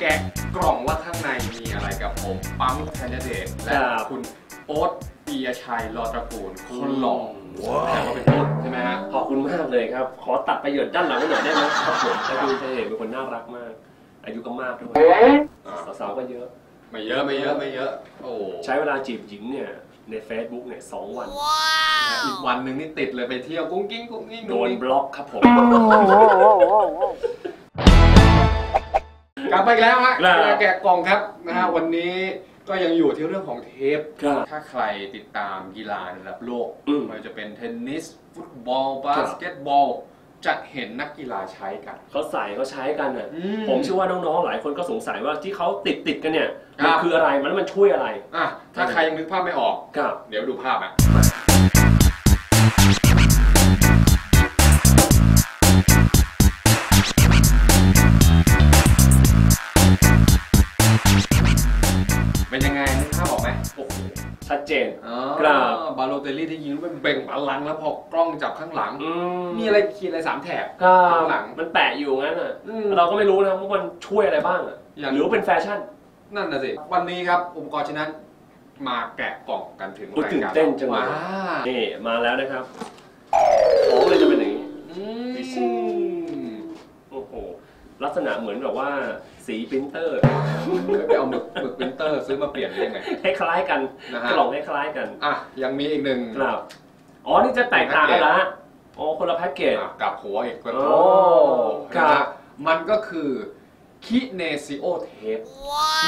แกะกล่องว่าข้างในมีอะไรกับผมปั๊มธัญเดชและครับคุณโอ๊ตปียชัยรอตระกูลคนหล่อว้าวแต่ว่าเป็นต้นใช่ไหมฮะขอบคุณมากเลยครับ ขอตัดประโยชน์ด้านหลังไว้หน่อยได้ไหมครับผมแต่คุณเห็นเป็นคนน่ารักมาก อายุก็มากด้วยอ่าสาวๆก็เยอะ ไม่เยอะไม่เยอะไม่เยอะโอ้ใช้เวลาจีบหญิงเนี่ยใน Facebook เนี่ยสองวัน อีกวันหนึ่งนี่ติดเลยไปเที่ยวกุ้งกิ้งกุ้งกิ้งโดกุ้งนกิ้งบล็อกครับผม กลับไปอีกแล้วฮะครับเวลาแกะกล่องครับนะฮะวันนี้ก็ยังอยู่ที่เรื่องของเทป ครับ ถ้าใครติดตามกีฬาระดับโลกอืม ไม่ว่าจะเป็นเทนนิส ฟุตบอล บาสเกตบอล จะเห็นนักกีฬาใช้กัน เขาใส่เขาใช้กันอะ อืมผมเชื่อว่าน้องๆ หลายคนก็สงสัยว่าที่เขาติดติดๆกันเนี่ย ครัมันบคืออะไร มันมันช่วยอะไร อะถ้าใครยังนึกภาพไม่ออก ครับ เดี๋ยวดูภาพอะ ชัดเจน อ๋อครับ บาโลเตลลี่ที่ยิงแล้วเป็นเบ่งพลังแล้วพอกล้องจับข้างหลังอืมีอะไรขีดอะไรสามแถบ ก็ข้างหลัง มันแปะอยู่งั้นอะ อืม เราก็ไม่รู้นะว่ามันช่วยอะไรบ้างอะอย่าง หรือว่าเป็นแฟชั่นนั่นน่ะสิ วันนี้ครับอุปกรณ์ชิ้นนั้นมาแกะกล่องกันถึงโอ้ยรายตื่นการเต้นจังเลยว้านี่มาแล้วนะครับของเลยจะเป็นอย่างนี้ อืมโอ้โห ลักษณะเหมือนแบบว่าสีปรินเตอร์เคยไปเอาหมึกหมึกปรินเตอร์ซื้อมาเปลี่ยนได้ยังไง คล้ายๆกันนะฮะ กล่องคล้ายๆกันอะยังมีอีกหนึ่งครับอ๋อนี่จะแตกต่างกันละอ๋อคนละแพ็กเกจ อะกลับหัวอีกก็โอ้โอ้ครับ นะฮะมันก็คือ คิเนซิโอเทป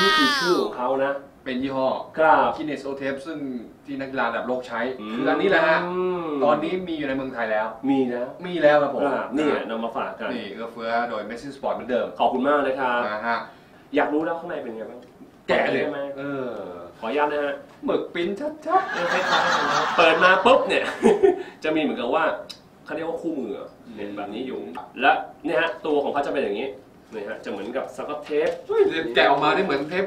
นี่คือชื่อของเขานะ เป็นยี่ห้อครับคิเนซิโอเทปซึ่งที่นักกีฬาระดับโลกใช้ คืออันนี้แหละฮะมตอนนี้มีอยู่ในเมืองไทยแล้ว มีนะมีแล้วครับผมครับนี่นำมาฝากกัน นี่เอื้อเฟื้อโดยเมสซี่สปอร์ตเหมือนเดิมขอบคุณมากเลยครับนะฮะ อยากรู้แล้วข้างในเป็นไงบ้างแกะเลยใช่ไหมเออ ขออนุญาตนะฮะ หมึกปริ้นชัดเออคล้ายๆกันนะเปิดมาปุ๊บเนี่ย จะมีเหมือนกับว่าเขาเรียกว่าคู่มือเนี่ยแบบนี้อยู่ และเนี่ยฮะตัวของเขาจะเป็นอย่างนี้ นี่ฮะจะเหมือนกับสกอตเทปๆเฮ้ยแกะออกมาได้เหมือนเทป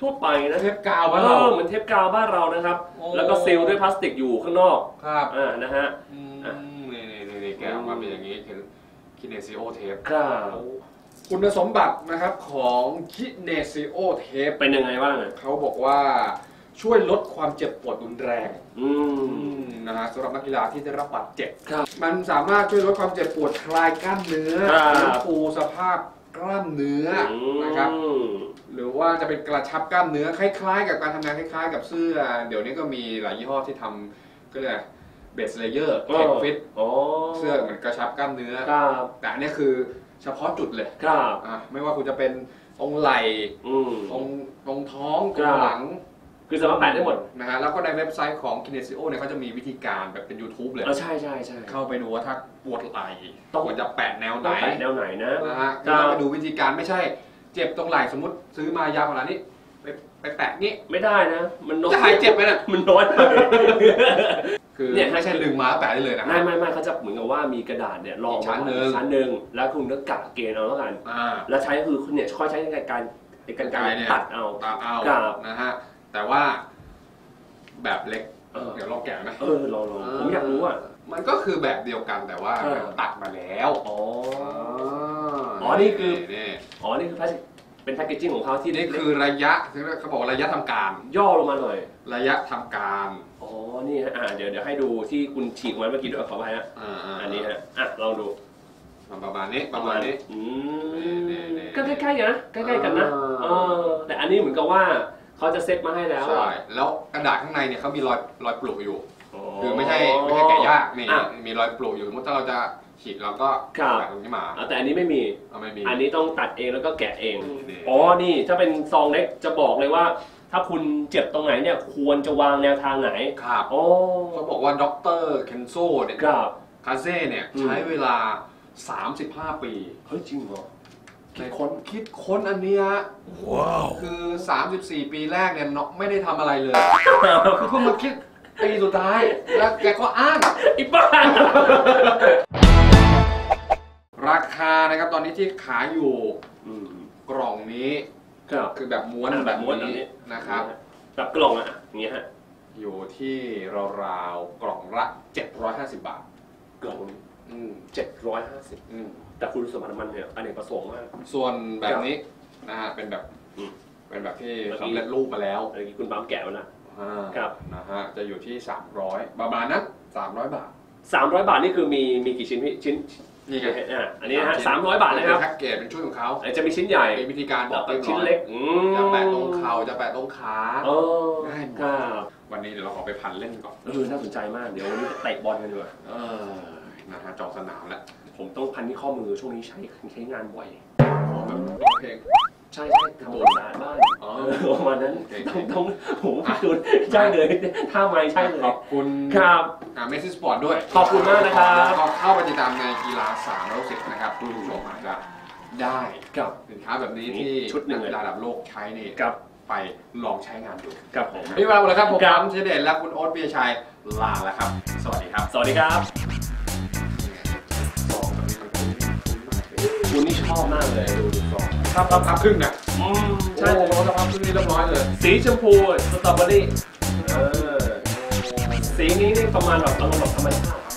ทั่วไปนะเทปกาวเอบ้านเราอเหมือนเทปกาวบ้านเรานะครับโอ้แล้วก็ซีลด้วยพลาสติกอยู่ข้างนอกครับอ่านะฮะอืมอะนี่นี่นี่นี่แกะออกมาเป็นอย่างนี้คือคิเนซิโอเทปครับคุณสมบัตินะครับของคิเนซิโอเทปเป็นยังไงบ้างอะเขาบอกว่าช่วยลดความเจ็บปวดรุนแรงอืมนะฮะสำหรับนักกีฬาที่ได้รับบาดเจ็บครับมันสามารถช่วยลดความเจ็บปวดคลายกล้ามเนื้อครับฟื้นฟูสภาพ กล้ามเนื้ออนะครับอืมหรือว่าจะเป็นกระชับกล้ามเนื้อคล้ายๆ กับการทำงานคล้ายๆ กับเสื้อ เดี๋ยวนี้ก็มีหลายยี่ห้อที่ทำก็เรียกเบสเลเยอร์เทคฟิตอ๋อเสื้อเหมือนกระชับกล้ามเนื้อครับแต่อันนี้คือเฉพาะจุดเลยครับอะไม่ว่าคุณจะเป็นตรงไหล่อืมตรงตรงท้องตครรังบหลัง คือสามารถแปะได้หมดนะฮะแล้วก็ในเว็บไซต์ของ Kinesio เนี่ยเขาจะมีวิธีการแบบเป็น YouTube เลย เออใช่ใช่ใช่ เข้าไปดูว่าถ้าปวดไหล่ต้อง ควรจะแปะแนวไหนต้องแปะแนวไหนนะ นะฮะครับก็ไปดูวิธีการไม่ใช่ เจ็บตรงไหล่สมมติซื้อมายาวขนาดนี้ ไปไปแปะนี่ไม่ได้นะ มันน้อยจะหายเจ็บไหมน่ะมันน้อยไป คือเนี่ย ไม่ใช่ดึงมาแล้วแปะได้เลยนะ ไม่ไม่ไม่เขาจะเหมือนกับว่ามีกระดาษเนี่ยรองอีกชั้นหนึ่ง ชั้นหนึ่งแล้วคุณก็กะเกณฑ์เอาแล้วกัน อ่า แล้วใช้คือเนี่ยค่อยใช้ในการในการการไกลเนี่ย ตัดเอา ตามเอาครับนะฮะ แต่ว่าแบบเล็ก เออ เดี๋ยวลองแกะไหมเออลองลองผมอยากรู้อะ มันก็คือแบบเดียวกันแต่ว่าเออมันตัดมาแล้วอ๋อ อ๋อนี่คือ นี่อ๋อ นี่คือแพ็คเป็นแพ็กเกจจิ้งของเขาที่นี่คือระยะเขาบอกว่าระยะทำการ ย่อลงมาหน่อย ระยะทำการอ๋อ นี่ฮะอ่าเดี๋ยวเดี๋ยวให้ดูที่คุณฉีกไว้เมื่อกี้ด้วยขอไปฮะ อ่าๆอันนี้ฮะ อะ ลองดูประมาณนี้ประมาณนี้ อืมนี่ๆๆก็ใกล้ๆกันนะ ใกล้ๆกันนะอ่าเออ แต่อันนี้เหมือนกับว่า เขาจะเซ็ตมาให้แล้วใช่อะแล้วกระดาษข้างในเนี่ยเขามีรอยรอยปลุอยู่ คือไม่ใช่ไม่ใช่แกะยากนี่อะ มีรอยปลุอยู่สมมติถ้าเราจะฉีกเราก็ครับแปะตรงนี้มาอะแต่อันนี้ไม่มี เอาไม่มีอันนี้ต้องตัดเองแล้วก็แกะเอง นี่อ๋อ นี่ถ้าเป็นซองเล็กจะบอกเลยว่า ถ้าคุณเจ็บตรงไหนเนี่ย ควรจะวางแนวทางไหนครับอ๋อเขาบอกว่าด็อกเตอร์เคนโซเนี่ย ครับ คาเซ่เนี่ยอืมใช้เวลา 35 ปี เฮ้ยจริงเหรอ คิดค้นคิดค้นอันเนี้ยคือ 34 ปีแรกเนี่ยน็อกไม่ได้ทำอะไรเลยคือเพิ่งมาคิดปีสุดท้าย แล้วแกก็อ้างอีบ้าราคานะครับตอนนี้ที่ขายอยู่อืมกล่องนี้ครับ คือแบบม้วนอะแบบม้วนแบบนี้นี้ นะครับ แบบกล่องอะอย่างเงี้ยฮะอยู่ที่ราวๆกล่องละ 750 บาท กล่องอืมเจ็ดร้อยห้าสิบอืม แต่คุณสมบัติมันเนี่ยอเนกประสงค์มาก ส่วนแบบนี้นะฮะเป็นแบบอืม เป็นแบบที่เมื่อกี้สำเร็จรูปมาแล้วเมื่อกี้คุณปั๊มแกะแล้วนะ อ่าครับ นะฮะจะอยู่ที่ 300ประมาณนั้น300 บาท300บาทนี่คือมีมีกี่ชิ้นพี่ชิ้นนี่ไงอะอันนี้นะฮะ300บาทนะครับเป็นแพ็กเกจเป็นชุดของเขาจะมีชิ้นใหญ่มีวิธีการบอกกับรียบร้อยชิ้นเล็กอืมจะแปะตรงเข่าจะแปะตรงขา เออง่ายหมด ครับวันนี้เดี๋ยวเราขอไปพันเล่นก่อน เออน่าสนใจมากเดี๋ยววันนี้เตะบอลกันดีกว่า เออ นะฮะจองสนามแล้ว ผมต้องพันที่ข้อมือช่วงนี้ใช้ใช้งานบ่อยขอแบบเพลง ใช่ใช่ทำโบราณบ้านอ๋อ เออประมาณนั้นโอเคต้องต้องโหพี่จูนใช่เลยท่าไม้ใช่เลยขอบคุณครับอ่าเมสซี่สปอร์ตด้วยขอบคุณมากนะครับ ก็เข้าไปติดตามในกีฬาสามร้อยสิบนะครับอืมคุณผู้ชมอาจจะได้กับ สินค้าแบบนี้ที่ชุดหนึ่งนักเลยกีฬาระดับโลกใช้นี่กับไปลองใช้งานดูกับผม พี่เวลาหมดแล้วครับผมครับปั๊มเชเดชและคุณโอ๊ตเบียร์ชัยลาแล้วครับ สวัสดีครับ สวัสดีครับ ชอบมากเลยดูดูสองครับครับครับครึ่งนะอืมใช่ใช่ผมเอาสภาพครึ่งนี้เรียบร้อยเลย สีชมพูสตรอเบอรี่ เออ สีนี้นี่ประมาณแบบอารมณ์แบบธรรมชาติ